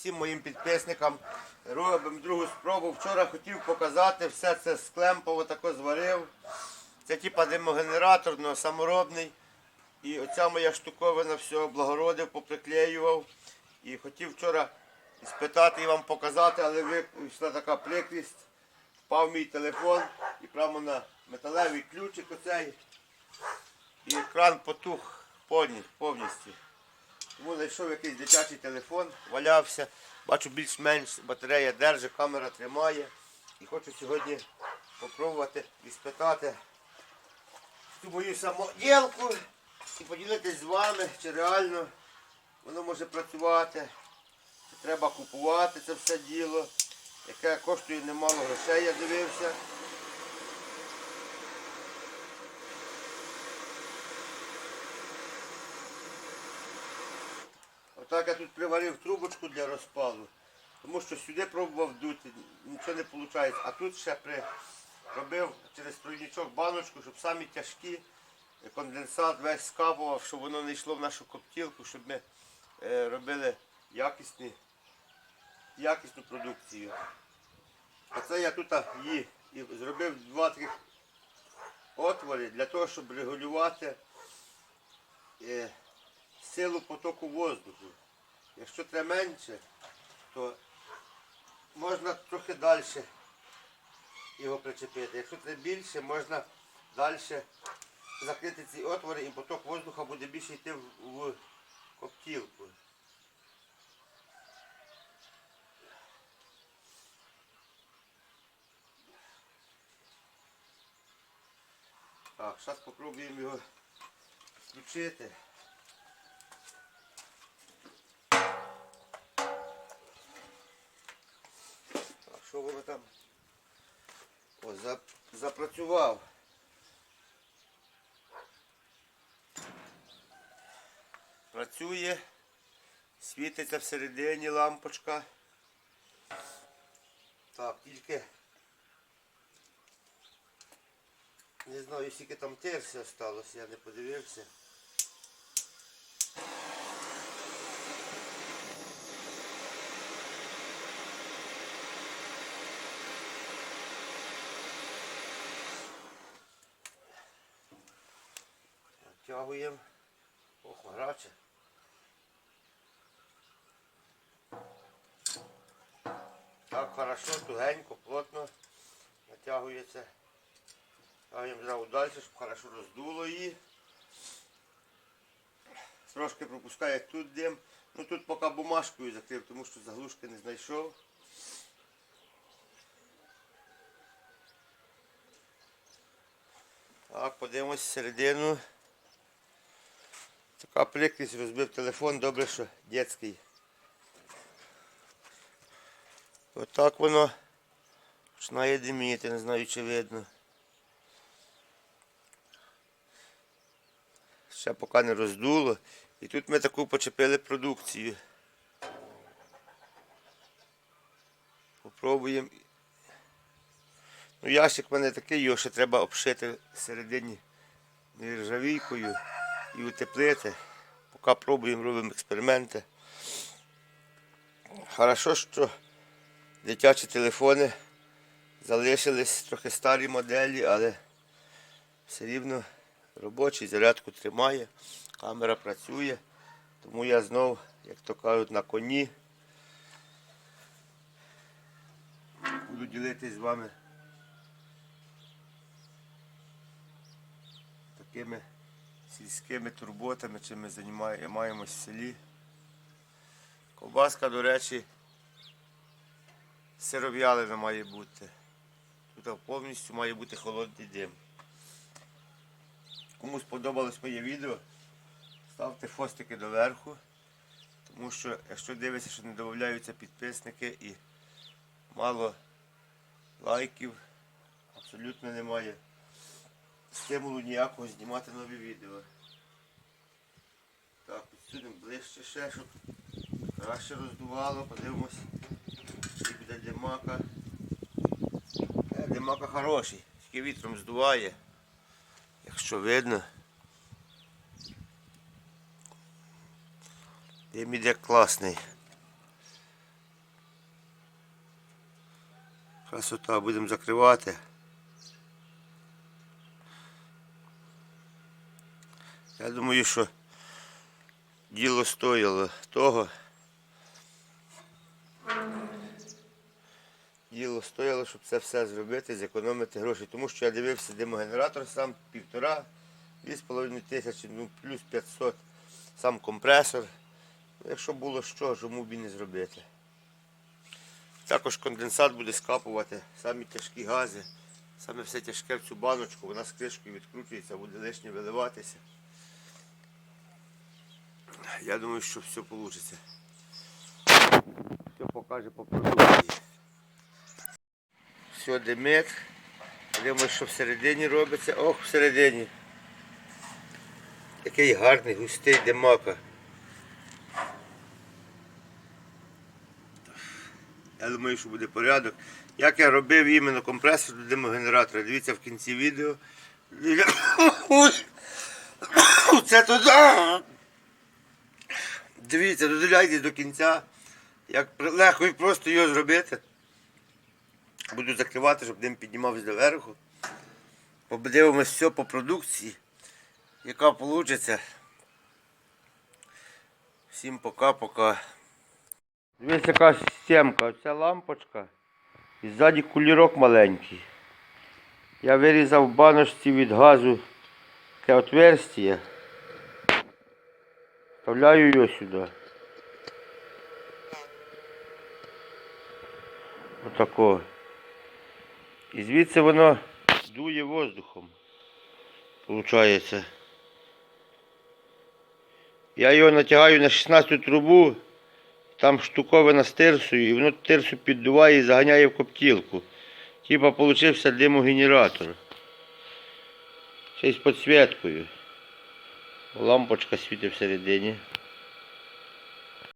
всім моїм підписникам. Робимо другу спробу. Вчора хотів показати, все це з клемпа тако зварив. Це типа димогенератор, але саморобний. І оця моя штуковина все облагородив, поприклеював. І хотів вчора спитати і вам показати, але вийшла така прикрість. Впав мій телефон і прямо на металевий ключик оцей. І екран потух повністю. Тому знайшов якийсь дитячий телефон, валявся. Бачу більш-менш батарея держить, камера тримає. І хочу сьогодні спробувати іспитати цю мою самоділку і поділитись з вами, чи реально воно може працювати, чи треба купувати це все діло, яке коштує немало грошей, я дивився. Отак я тут приварив трубочку для розпалу, тому що сюди пробував дути, нічого не виходить. А тут ще робив через тройничок баночку, щоб самі тяжкі конденсат весь скапував, щоб воно не йшло в нашу коптілку, щоб ми е, робили якісні, якісну продукцію. Оце я тут її і зробив два таких отвори для того, щоб регулювати е, силу потоку воздуху. Якщо треба менше, то можна трохи далі його причепити. Якщо треба більше, можна далі закрити ці отвори і поток воздуха буде більше йти в, коптілку. Так, зараз спробуємо його включити. Що воно там? О, за, запрацював. Працює, світиться всередині лампочка. Так, тільки не знаю, скільки там терсі осталось, я не подивився. Натягуємо. Ох, гаряче. Так, хорошо, тугенько, плотно натягується. Ставимо зразу далі, щоб хорошо роздуло її. Трошки пропускає тут дим. Ну тут поки бумажкою закрив, тому що заглушки не знайшов. Так, подивимось середину. Така розбив телефон, добре, що дитячий. Отак воно починає диміти, не знаю чи видно. Ще поки не роздуло. І тут ми таку почепили продукцію. Попробуємо. Ну, ящик в мене такий, його ще треба обшити всередині нержавійкою і утеплити. Поки пробуємо, робимо експерименти. Хорошо, що дитячі телефони залишились трохи старі моделі, але все рівно робочий, зарядку тримає, камера працює. Тому я знов, як то кажуть, на коні. Буду ділитись з вами такими сільськими турботами, чим ми займаємося в селі. Ковбаска, до речі, сиров'ялина має бути. Тут повністю має бути холодний дим. Кому сподобалось моє відео, ставте фостики доверху, тому що якщо дивитися, що не додаються підписники і мало лайків, абсолютно немає стимулу ніякого знімати нові відео. Так, підсунемо ближче ще, щоб краще роздувало, подивимось, який буде димака. Е, димака хороший, тільки вітром здуває, якщо видно. Дим іде класний. Красота будемо закривати. Я думаю, що діло стояло того. Діло стояло, щоб це все зробити, зекономити гроші. Тому що я дивився димогенератор сам півтора, дві з половиною тисячі, ну плюс 500, сам компресор. Якщо було що, чому б і не зробити. Також конденсат буде скапувати, самі тяжкі гази, саме все тяжке в цю баночку, вона з кришкою відкручується, буде лишнє виливатися. Я думаю, що все вийде. Все покаже по продукції. Все димить. Дивимося, що всередині робиться. Ох, всередині. Такий гарний, густий димака. Я думаю, що буде порядок. Як я робив іменно компресор до димогенератора. Дивіться в кінці відео. Це туди. Дивіться, додивляйте до кінця. Як легко і просто його зробити. Буду закривати, щоб дим піднімався доверху. Подивимось все по продукції, яка вийде. Всім пока-пока. Дивись, яка системка. Оця лампочка і ззаді кулірок маленький. Я вирізав баночці від газу таке отверстие. Вставляю його сюди. Отако. І звідси воно дує воздухом. Получається. Я його натягаю на 16 трубу, там штуковина з тирсою, і воно тирсу піддуває і заганяє в коптілку. Типа получився димогенератор. Ще й з підсвіткою. Лампочка світить всередині.